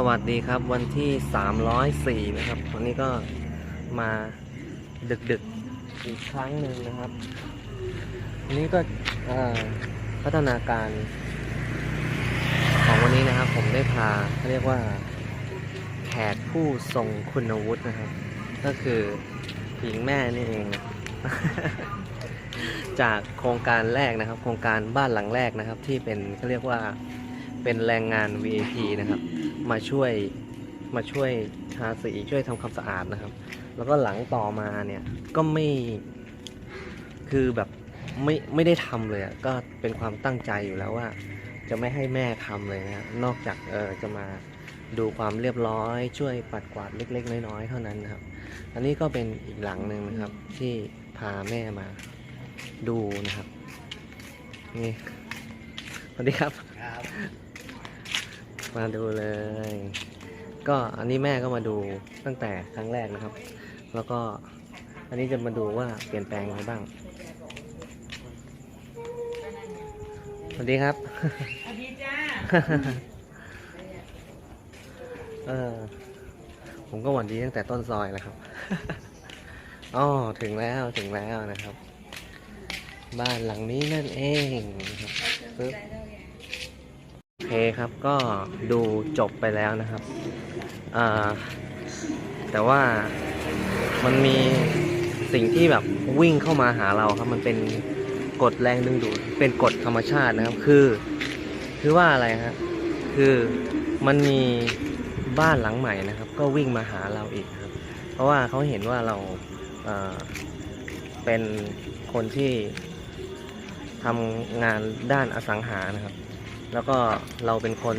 สวัสดีครับวันที่ 304 นะครับ วันนี้ก็มาดึกๆอีกครั้งหนึ่งนะครับวันนี้ก็พัฒนาการ ของวันนี้นะครับ ผมได้พาเขาเรียกว่า แขกผู้ทรงคุณวุฒินะครับ ก็คือหญิงแม่นี่เองนะจากโครงการแรกนะครับ โครงการบ้านหลังแรกนะครับ ที่เป็นเขาเรียกว่า เป็นแรงงาน VIP นะครับ มาช่วยมาช่วยทาสีช่วยทำความสะอาดนะครับ แล้วก็หลังต่อมาเนี่ยก็ไม่คือแบบไม่ไม่ได้ทำเลยอะก็เป็นความตั้งใจอยู่แล้วว่า จะไม่ให้แม่ทำเลยนะนอกจากเออจะมาดูความเรียบร้อย ช่วยปัดกวาดเล็ก ๆ น้อยๆเท่านั้นนะครับ อันนี้ก็เป็นอีกหลังหนึ่งนะครับที่พาแม่มาดูนะครับนี่สวัสดีครับครับ มาดูเลย ก็อันนี้แม่ก็มาดูตั้งแต่ครั้งแรกนะครับ แล้วก็อันนี้จะมาดูว่าเปลี่ยนแปลงอะไรบ้าง สวัสดีครับ สวัสดีจ้า เออ ผมก็หวัดดีตั้งแต่ต้นซอยแล้วครับ อ๋อ ถึงแล้วถึงแล้วนะครับ บ้านหลังนี้นั่นเองนะครับปึ๊บ เคครับก็ดูจบไปแล้วนะครับ แต่ว่ามันมีสิ่งที่แบบวิ่งเข้ามาหาเราครับ มันเป็นกฎแรงดึงดูดเป็นกฎธรรมชาตินะครับ คือ คือว่าอะไรฮะคือมันมีบ้านหลังใหม่นะครับ ก็วิ่งมาหาเราอีกครับ เพราะว่าเขาเห็นว่าเราเเป็นคนที่ทำงานด้านอสังหานะครับ แล้วก็เราเป็นคน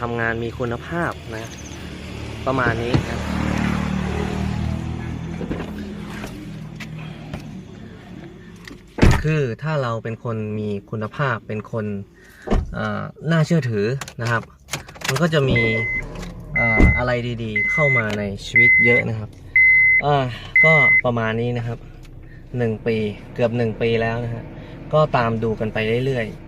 ทำงานมีคุณภาพนะ ประมาณนี้ครับคือถ้าเราเป็นคนมีคุณภาพเป็นคนน่าเชื่อถือนะครับ มันก็จะมีอะไรดีๆ เข้ามาในชีวิตเยอะนะครับก็ประมาณนี้นะครับหนึ่งปีเกือบหนึ่งปีแล้วนะฮะก็ตามดูกันไปเรื่อยๆ